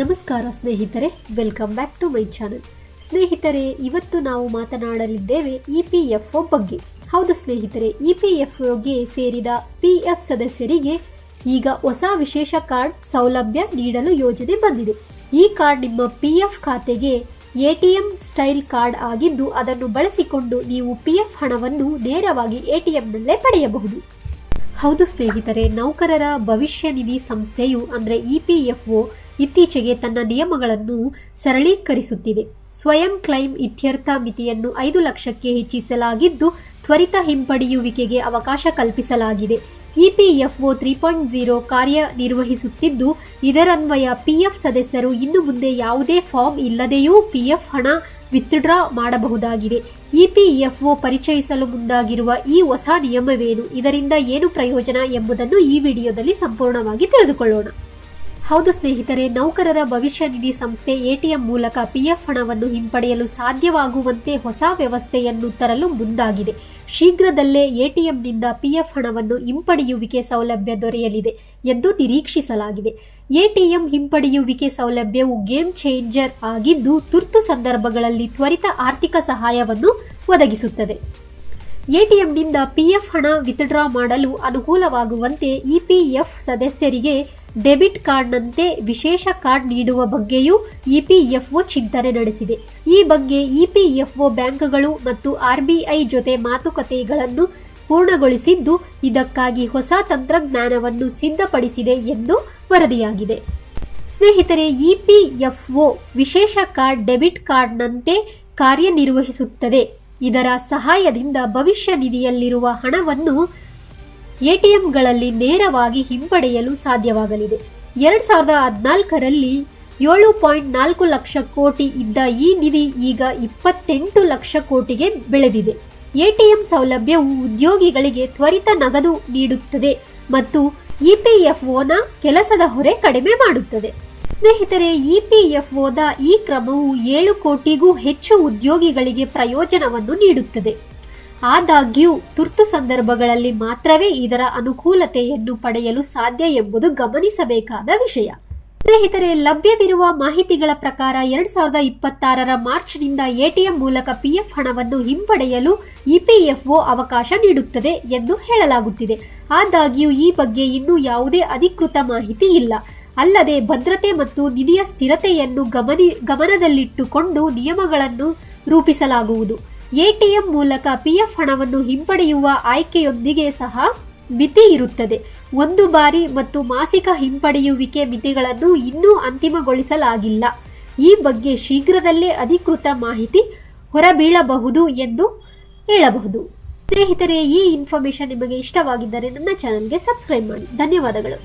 ನಮಸ್ಕಾರ ಸ್ನೇಹಿತರೆ welcome back to my channel ಸ್ನೇಹಿತರೆ, ಇವತ್ತು ನಾವು ಮಾತನಾಡಲಿದ್ದೇವೆ ಇ ಪಿ ಎಫ್ ಒ ಬಗ್ಗೆ. ಹೌದು ಸ್ನೇಹಿತರೆ, ಇ ಪಿ ಎಫ್ ಒಗೆ ಸೇರಿದ ಪಿ ಎಫ್ ಸದಸ್ಯರಿಗೆ ಈಗ ಹೊಸ ವಿಶೇಷ ಕಾರ್ಡ್ ಸೌಲಭ್ಯ ನೀಡಲು ಯೋಜನೆ ಬಂದಿದೆ. ಈ ಕಾರ್ಡ್ ನಿಮ್ಮ ಪಿ ಎಫ್ ಖಾತೆಗೆ ಎಟಿಎಂ ಸ್ಟೈಲ್ ಕಾರ್ಡ್ ಆಗಿದ್ದು, ಅದನ್ನು ಬಳಸಿಕೊಂಡು ನೀವು ಪಿ ಎಫ್ ಹಣವನ್ನು ನೇರವಾಗಿ ಎಟಿಎಂನಲ್ಲೇ ಪಡೆಯಬಹುದು. ಹೌದು ಸ್ನೇಹಿತರೆ, ನೌಕರರ ಭವಿಷ್ಯ ನಿಧಿ ಸಂಸ್ಥೆಯು, ಅಂದ್ರೆ ಇಪಿಎಫ್ಒ ಇತ್ತೀಚೆಗೆ ತನ್ನ ನಿಯಮಗಳನ್ನು ಸರಳೀಕರಿಸುತ್ತಿದೆ. ಸ್ವಯಂ ಕ್ಲೈಮ್ ಇತ್ಯರ್ಥ ಮಿತಿಯನ್ನು ಐದು ಲಕ್ಷಕ್ಕೆ ಹೆಚ್ಚಿಸಲಾಗಿದ್ದು, ತ್ವರಿತ ಹಿಂಪಡೆಯುವಿಕೆಗೆ ಅವಕಾಶ ಕಲ್ಪಿಸಲಾಗಿದೆ. ಇಪಿಎಫ್ಒ ತ್ರೀ ಪಾಯಿಂಟ್ ಜೀರೋ ಕಾರ್ಯನಿರ್ವಹಿಸುತ್ತಿದ್ದು, ಇದರನ್ವಯ ಪಿಎಫ್ ಸದಸ್ಯರು ಇನ್ನು ಮುಂದೆ ಯಾವುದೇ ಫಾರ್ಮ್ ಇಲ್ಲದೆಯೂ ಪಿಎಫ್ ಹಣ ವಿತ್ಡ್ರಾ ಮಾಡಬಹುದಾಗಿದೆ. ಇಪಿಎಫ್ಒ ಪರಿಚಯಿಸಲು ಮುಂದಾಗಿರುವ ಈ ಹೊಸ ನಿಯಮವೇನು, ಇದರಿಂದ ಏನು ಪ್ರಯೋಜನ ಎಂಬುದನ್ನು ಈ ವಿಡಿಯೋದಲ್ಲಿ ಸಂಪೂರ್ಣವಾಗಿ ತಿಳಿದುಕೊಳ್ಳೋಣ. ಹೌದು ಸ್ನೇಹಿತರೆ, ನೌಕರರ ಭವಿಷ್ಯ ನಿಧಿ ಸಂಸ್ಥೆ ಎಟಿಎಂ ಮೂಲಕ ಪಿಎಫ್ ಹಣವನ್ನು ಹಿಂಪಡೆಯಲು ಸಾಧ್ಯವಾಗುವಂತೆ ಹೊಸ ವ್ಯವಸ್ಥೆಯನ್ನು ತರಲು ಮುಂದಾಗಿದೆ. ಶೀಘ್ರದಲ್ಲೇ ಎಟಿಎಂನಿಂದ ಪಿಎಫ್ ಹಣವನ್ನು ಹಿಂಪಡೆಯುವಿಕೆ ಸೌಲಭ್ಯ ದೊರೆಯಲಿದೆ ಎಂದು ನಿರೀಕ್ಷಿಸಲಾಗಿದೆ. ಎಟಿಎಂ ಹಿಂಪಡೆಯುವಿಕೆ ಸೌಲಭ್ಯವು ಗೇಮ್ ಚೇಂಜರ್ ಆಗಿದ್ದು, ತುರ್ತು ಸಂದರ್ಭಗಳಲ್ಲಿ ತ್ವರಿತ ಆರ್ಥಿಕ ಸಹಾಯವನ್ನು ಒದಗಿಸುತ್ತದೆ. ಎಟಿಎಂನಿಂದ ಪಿಎಫ್ ಹಣ ವಿತ್ಡ್ರಾ ಮಾಡಲು ಅನುಕೂಲವಾಗುವಂತೆ ಇಪಿಎಫ್ ಸದಸ್ಯರಿಗೆ ಡೆಬಿಟ್ ಕಾರ್ಡ್ನಂತೆ ವಿಶೇಷ ಕಾರ್ಡ್ ನೀಡುವ ಬಗ್ಗೆಯೂ ಇಪಿಎಫ್ಒ ಚಿಂತನೆ ನಡೆಸಿದೆ. ಈ ಬಗ್ಗೆ ಇಪಿಎಫ್ಒ ಬ್ಯಾಂಕ್ಗಳು ಮತ್ತು ಆರ್ಬಿಐ ಜೊತೆ ಮಾತುಕತೆಗಳನ್ನು ಪೂರ್ಣಗೊಳಿಸಿದ್ದು, ಇದಕ್ಕಾಗಿ ಹೊಸ ತಂತ್ರಜ್ಞಾನವನ್ನು ಸಿದ್ಧಪಡಿಸಿದೆ ಎಂದು ವರದಿಯಾಗಿದೆ. ಸ್ನೇಹಿತರೆ ಇಪಿಎಫ್ಒ ವಿಶೇಷ ಕಾರ್ಡ್ ಡೆಬಿಟ್ ಕಾರ್ಡ್ನಂತೆ ಕಾರ್ಯನಿರ್ವಹಿಸುತ್ತದೆ. ಇದರ ಸಹಾಯದಿಂದ ಭವಿಷ್ಯ ನಿಧಿಯಲ್ಲಿರುವ ಹಣವನ್ನು ಎಟಿಎಂಗಳಲ್ಲಿ ನೇರವಾಗಿ ಹಿಂಪಡೆಯಲು ಸಾಧ್ಯವಾಗಲಿದೆ. ಎರಡ್ ಸಾವಿರದ ಹದಿನಾಲ್ಕರಲ್ಲಿ ಏಳು ಪಾಯಿಂಟ್ ನಾಲ್ಕು ಲಕ್ಷ ಕೋಟಿ ಇದ್ದ ಈ ನಿಧಿ ಈಗ ಇಪ್ಪತ್ತೆಂಟು ಲಕ್ಷ ಕೋಟಿಗೆ ಬೆಳೆದಿದೆ. ಎಟಿಎಂ ಸೌಲಭ್ಯವು ಉದ್ಯೋಗಿಗಳಿಗೆ ತ್ವರಿತ ನಗದು ನೀಡುತ್ತದೆ ಮತ್ತು ಇಪಿಎಫ್ಒನ ಕೆಲಸದ ಹೊರೆ ಕಡಿಮೆ ಮಾಡುತ್ತದೆ. ಸ್ನೇಹಿತರೆ ಇಪಿಎಫ್ಒದ ಈ ಕ್ರಮವು ಏಳು ಕೋಟಿಗೂ ಹೆಚ್ಚು ಉದ್ಯೋಗಿಗಳಿಗೆ ಪ್ರಯೋಜನವನ್ನು ನೀಡುತ್ತದೆ. ಆದಾಗ್ಯೂ ತುರ್ತು ಸಂದರ್ಭಗಳಲ್ಲಿ ಮಾತ್ರವೇ ಇದರ ಅನುಕೂಲತೆಯನ್ನು ಪಡೆಯಲು ಸಾಧ್ಯ ಎಂಬುದು ಗಮನಿಸಬೇಕಾದ ವಿಷಯ. ಸ್ನೇಹಿತರೆ, ಲಭ್ಯವಿರುವ ಮಾಹಿತಿಗಳ ಪ್ರಕಾರ ಎರಡ್ ಸಾವಿರದ ಇಪ್ಪತ್ತಾರರ ಮಾರ್ಚ್ನಿಂದ ಎಟಿಎಂ ಮೂಲಕ ಪಿಎಫ್ ಹಣವನ್ನು ಹಿಂಪಡೆಯಲು ಇಪಿಎಫ್ಒ ಅವಕಾಶ ನೀಡುತ್ತದೆ ಎಂದು ಹೇಳಲಾಗುತ್ತಿದೆ. ಆದಾಗ್ಯೂ ಈ ಬಗ್ಗೆ ಇನ್ನೂ ಯಾವುದೇ ಅಧಿಕೃತ ಮಾಹಿತಿ ಇಲ್ಲ. ಅಲ್ಲದೆ, ಭದ್ರತೆ ಮತ್ತು ನಿಧಿಯ ಸ್ಥಿರತೆಯನ್ನು ಗಮನಿ, ಗಮನದಲ್ಲಿಟ್ಟುಕೊಂಡು ನಿಯಮಗಳನ್ನು ರೂಪಿಸಲಾಗುವುದು. ಎಟಿಎಂ ಮೂಲಕ ಪಿಎಫ್ ಹಣವನ್ನು ಹಿಂಪಡೆಯುವ ಆಯ್ಕೆಯೊಂದಿಗೆ ಸಹ ಮಿತಿ ಇರುತ್ತದೆ. ಒಂದು ಬಾರಿ ಮತ್ತು ಮಾಸಿಕ ಹಿಂಪಡೆಯುವಿಕೆ ಮಿತಿಗಳನ್ನು ಇನ್ನೂ ಅಂತಿಮಗೊಳಿಸಲಾಗಿಲ್ಲ. ಈ ಬಗ್ಗೆ ಶೀಘ್ರದಲ್ಲೇ ಅಧಿಕೃತ ಮಾಹಿತಿ ಹೊರಬೀಳಬಹುದು ಎಂದು ಹೇಳಬಹುದು. ಸ್ನೇಹಿತರೆ, ಈ ಇನ್ಫಾರ್ಮೇಶನ್ ನಿಮಗೆ ಇಷ್ಟವಾಗಿದ್ದರೆ ನನ್ನ ಚಾನಲ್ಗೆ ಸಬ್ಸ್ಕ್ರೈಬ್ ಮಾಡಿ. ಧನ್ಯವಾದಗಳು.